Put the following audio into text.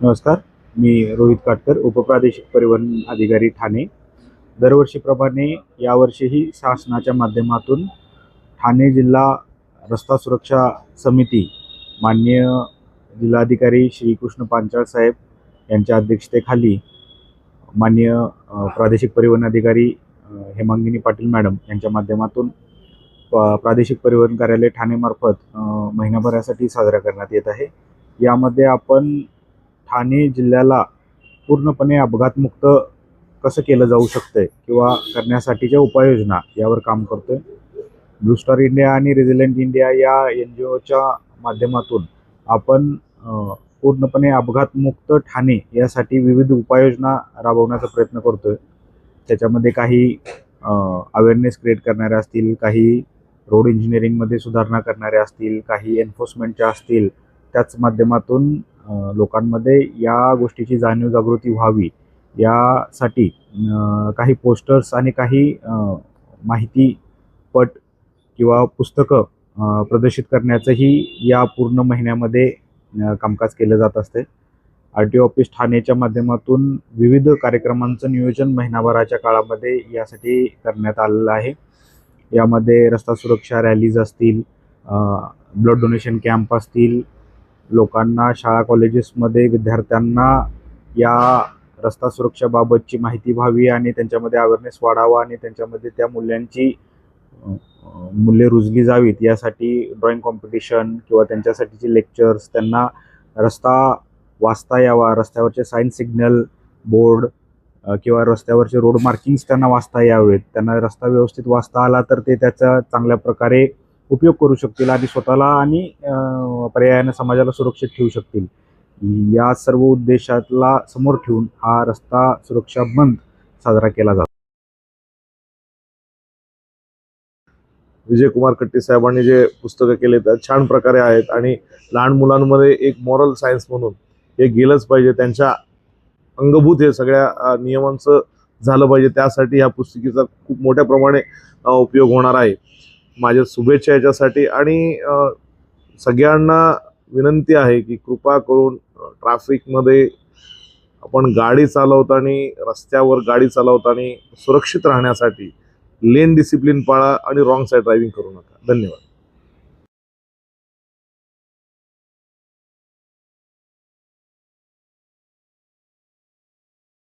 नमस्कार मी रोहित काटकर उपप्रादेशिक परिवहन अधिकारी ठाणे. दरवर्षीप्रमाणे यावर्षीही शासनाच्या माध्यमातून ठाणे जिल्हा रस्ता सुरक्षा समिती माननीय जिल्हाधिकारी श्रीकृष्ण पांचाळ साहेब यांच्या अध्यक्षतेखाली माननीय प्रादेशिक परिवहन अधिकारी हेमांगिनी पाटील मॅडम यांच्या माध्यमातून प- प्रादेशिक परिवहन कार्यालय ठाणेमार्फत महिनाभरासाठी साजरा करण्यात येत आहे. यामध्ये आपण ठाणे जिल्ह्याला पूर्णपणे अपघातमुक्त कसं केलं जाऊ शकतंय किंवा करण्यासाठीच्या उपाययोजना यावर काम करतोय? ब्लू स्टार इंडिया आणि रेझिलेंट इंडिया या एन जी ओच्या माध्यमातून आपण पूर्णपणे अपघातमुक्त ठाणे यासाठी विविध उपाययोजना राबवण्याचा प्रयत्न करतोय. त्याच्यामध्ये काही अवेअरनेस क्रिएट करणाऱ्या असतील काही रोड इंजिनिअरिंगमध्ये सुधारणा करणाऱ्या असतील काही एन्फोर्समेंटच्या असतील त्याच माध्यमातून लोकांमध्ये या गोष्टीची जाणीव जागृती व्हावी यासाठी काही पोस्टर्स आणि काही माहितीपट किंवा पुस्तकं प्रदर्शित करण्याचंही या पूर्ण महिन्यामध्ये कामकाज केलं जात असते. आर टी ऑफिस ठाण्याच्या माध्यमातून विविध कार्यक्रमांचं नियोजन महिनाभराच्या काळामध्ये यासाठी करण्यात आलेलं आहे. यामध्ये रस्ता सुरक्षा रॅलीज असतील ब्लड डोनेशन कॅम्प असतील लोकांना शाळा कॉलेजेसमध्ये विद्यार्थ्यांना या रस्ता सुरक्षेबाबतची माहिती व्हावी आणि त्यांच्यामध्ये अवेअरनेस वाढावा आणि त्यांच्यामध्ये त्या मूल्यांची मूल्ये रुजली जावीत यासाठी ड्रॉइंग कॉम्पिटिशन किंवा त्यांच्यासाठीचे लेक्चर्स त्यांना रस्ता वाचता यावा रस्त्यावरचे साईन सिग्नल बोर्ड किंवा रस्त्यावरचे रोड मार्किंग्स त्यांना वाचता यावेत. त्यांना रस्ता व्यवस्थित वाचता आला तर ते त्याचा चांगल्या प्रकारे उपयोग करू शकतील आणि स्वतःला आणि पर्यायाने समाजाला सुरक्षित ठेवू शकतील. या सर्व उद्देशाला समोर ठेवून हा रस्ता सुरक्षा बंद साजरा केला जातो. विजयकुमार कट्टी साहेबांनी जे पुस्तकं केले तर छान प्रकारे आहेत आणि लहान मुलांमध्ये एक मॉरल सायन्स म्हणून हे गेलंच पाहिजे. त्यांच्या अंगभूत हे सगळ्या नियमांचं झालं पाहिजे. त्यासाठी ह्या पुस्तिकेचा खूप मोठ्या प्रमाणे उपयोग होणार आहे. माझ्या शुभेच्छा याच्यासाठी. आणि सगळ्यांना विनंती आहे की कृपा करून ट्रॅफिकमध्ये आपण गाडी चालवताना रस्त्यावर गाडी चालवताना सुरक्षित राहण्यासाठी लेन डिसिप्लिन पाळा आणि रॉंग साईड ड्रायव्हिंग करू नका. धन्यवाद.